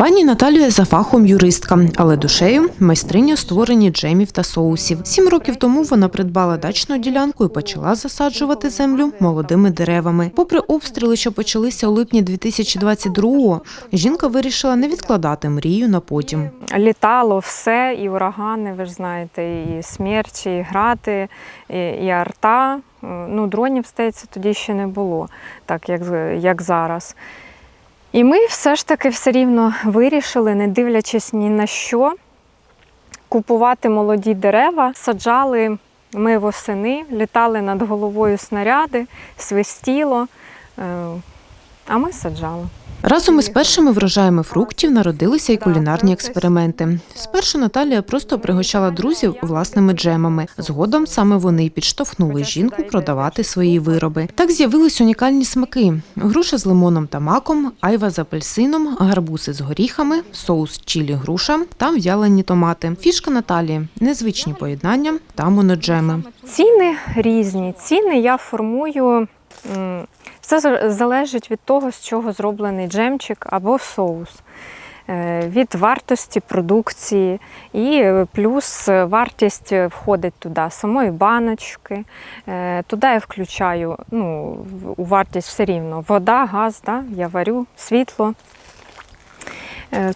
Пані Наталія за фахом юристка, але душею майстриня створення джемів та соусів. Сім років тому вона придбала дачну ділянку і почала засаджувати землю молодими деревами. Попри обстріли, що почалися у липні 2022-го, жінка вирішила не відкладати мрію на потім. Літало все, і урагани, ви ж знаєте, і смерчі, і грати, і, і арта. Ну, дронів, здається, тоді ще не було, так як, як зараз. І ми все ж таки все рівно вирішили, не дивлячись ні на що, купувати молоді дерева. Саджали ми восени, літали над головою снаряди, свистіло, е, а ми саджали. Разом із першими врожаями фруктів народилися й кулінарні експерименти. Спершу Наталія просто пригощала друзів власними джемами. Згодом саме вони підштовхнули жінку продавати свої вироби. Так з'явились унікальні смаки: груша з лимоном та маком, айва з апельсином, гарбузи з горіхами, соус чілі груша та в'ялені томати. Фішка Наталії незвичні поєднання та моноджеми. Ціни різні. Ціни я формую. Все залежить від того, з чого зроблений джемчик або соус, Е, від вартості продукції, і е, плюс е, вартість входить туди самої баночки. Туди я включаю ну, у вартість все рівно вода, газ, да? я варю, світло.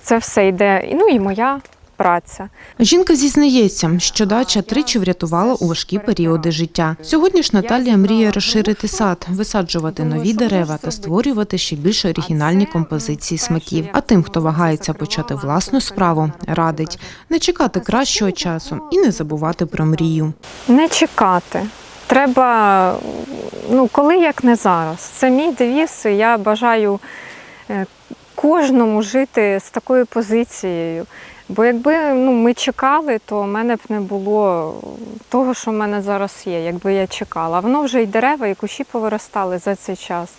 Це все йде. Ну і моя праця. Жінка зізнається, що дача тричі врятувала у важкі періоди життя. Сьогодні ж Наталія мріє розширити сад, висаджувати нові дерева та створювати ще більш оригінальні композиції смаків. А тим, хто вагається почати власну справу, радить не чекати кращого часу і не забувати про мрію. Не чекати. Треба, ну, коли як не зараз. Це мій девіз. Я бажаю е, кожному жити з такою позицією. Бо якби ну, ми чекали, то в мене б не було того, що в мене зараз є, якби я чекала. А воно вже і дерева, і кущі повиростали за цей час.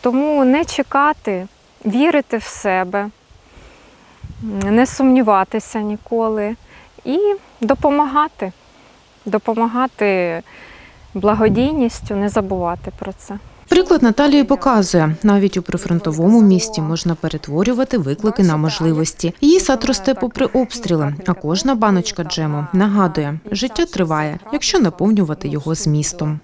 Тому не чекати, вірити в себе, не сумніватися ніколи і допомагати допомагати благодійністю, не забувати про це. Приклад Наталії показує, навіть у прифронтовому місті можна перетворювати виклики на можливості. Її сад росте попри обстріли, а кожна баночка джему нагадує, життя триває, якщо наповнювати його змістом.